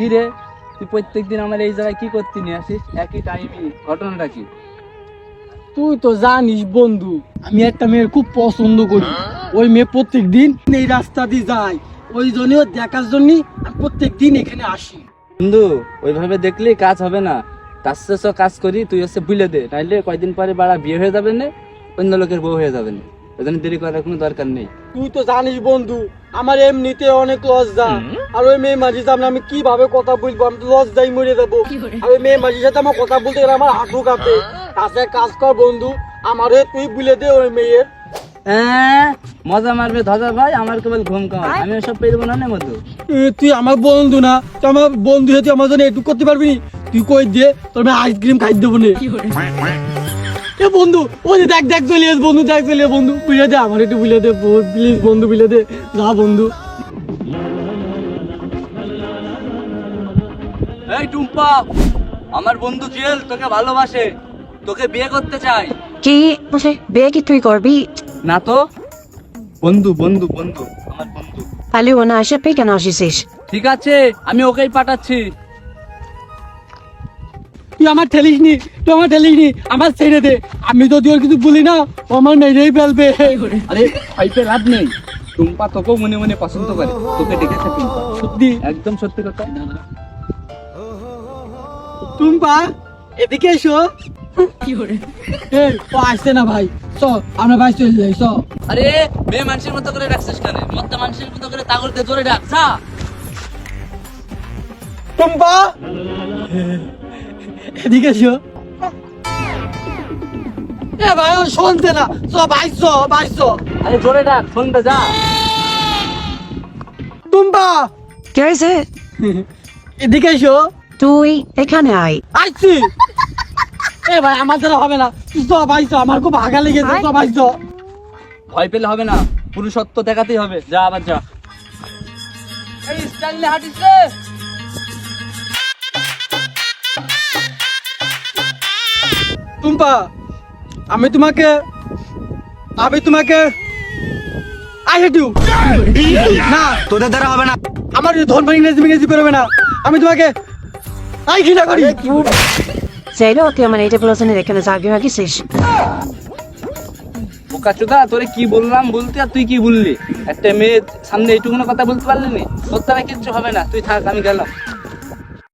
কি রে? তুই প্রত্যেকদিন আমার এই জায়গায় কি করতে নিয়ে আসিস? একই টাইমই ঘটনাটা কি? তুই তো জানিস বন্ধু আমি একটা মেয়ের খুব পছন্দ করি। ওই মেয়ে প্রত্যেক দিন এই রাস্তা দিয়ে যায়। ওই জন্য দেখার জন্য আমি প্রত্যেক দিন এখানে আসি। বন্ধু ওইভাবে দেখলেই কাজ হবে না। তার সাথে কাজ করি তুই হচ্ছে বুলে দে। নাইলে কয়দিন পরে বাড়া বিয়ে হয়ে যাবে না? অন্য লোকের বউ হয়ে যাবে না। ওই জন্য দেরি করার কোনো দরকার নেই। তুই তো জানিস বন্ধু আমার এমনিতে অনেক লজ্জা। আর ওই মেয়ে মাঝির সামনে আমি কীভাবে কথা বলব? আমি তো লজ্জাই মরে যাব। আর ওই মেয়ে মাঝির সাথে আমার কথা বলতে গেলে আমার হাঁটু কাঁপে। কাছে কাজ কর বন্ধু আমারে তুই বলে দে ওই মেয়ের। মজা মারবে ধজা ভাই আমার কেবল ঘুম কামাই আমি ওসব পেরবো না না মধু? তুই আমার বন্ধু না তুই আমার বন্ধু হয়ে তুই আমার জন্য একটু করতে পারবি তুই কই দে তোর আমি আইসক্রিম খাই দেবো নে। এ বন্ধু ওই যে দেখ দেখ চলে বন্ধু দেখ চলে বন্ধু বুঝে দে আমার একটু বুঝে দে প্লিজ বন্ধু বুঝে দে যা বন্ধু। এই টুম্পা আমার বন্ধু জুয়েল তোকে ভালোবাসে তোকে বিয়ে করতে চাই। কি? বলে বিয়ে কি তুই করবি? না তো? বন্ধু বন্ধু বন্ধু আমার বন্ধু। তাহলে ও না এসে তুই কেন আসিস ঠিক আছে আমি ওকেই পাঠাচ্ছি। তুই আমার ঠেলিস নি তুই আমার ঠেলিস নি আমার ছেড়ে দে। আমি যদি ওর কিছু বলি না ও আমার মেরেই ফেলবে। আরে ফাইপে লাভ নেই। টুম্পা তোকেও মনে মনে পছন্দ করে। তোকে ডেকেছে টুম্পা। সত্যি? একদম সত্যি কথা। টুম্পা এদিকে এসো। এই, ও আসছে না ভাই। চ আমরা ভাই চলে যাই চ। আরে মেয়ে মানুষের মতো করে ডাকছিস কেন? মত্তা মানুষের মতো করে তাগর দিয়ে জোরে ডাক যা। টুম্পা? এদিকে এসো। এ ভাই ও শুনছে না। চ আরে জোরে ডাক ফোনটা যা। কে হয়েছে এদিকে এসো। তুই এখানে আয়। আসছি এ ভাই আমার দ্বারা হবে না। তুই চ ভাই চ আমার খুব হাগা লেগেছে। চ ভাই চ। ভয় পেলে হবে না। পুরুষত্ব দেখাতেই হবে। যা আবার যা। এই স্টাইলে হাঁটিস রে টুম্পা আমি তোমাকে আমি তোমাকে আই হেট ইউ না তোদের দ্বারা হবে না। আমার করবে না আমি তোমাকে আই ঘৃণা করি। চাইলেও তুই আমার এইটা বলেছেন এখানে জাগি হাগিছিস বোকা চোদা তোরে কি বললাম বলতে আর তুই কি বললি? একটা মেয়ে সামনে এইটুকুনো কথা বলতে পারলি নি? তোর দ্বারা কিচ্ছু হবে না তুই থাক আমি গেলাম।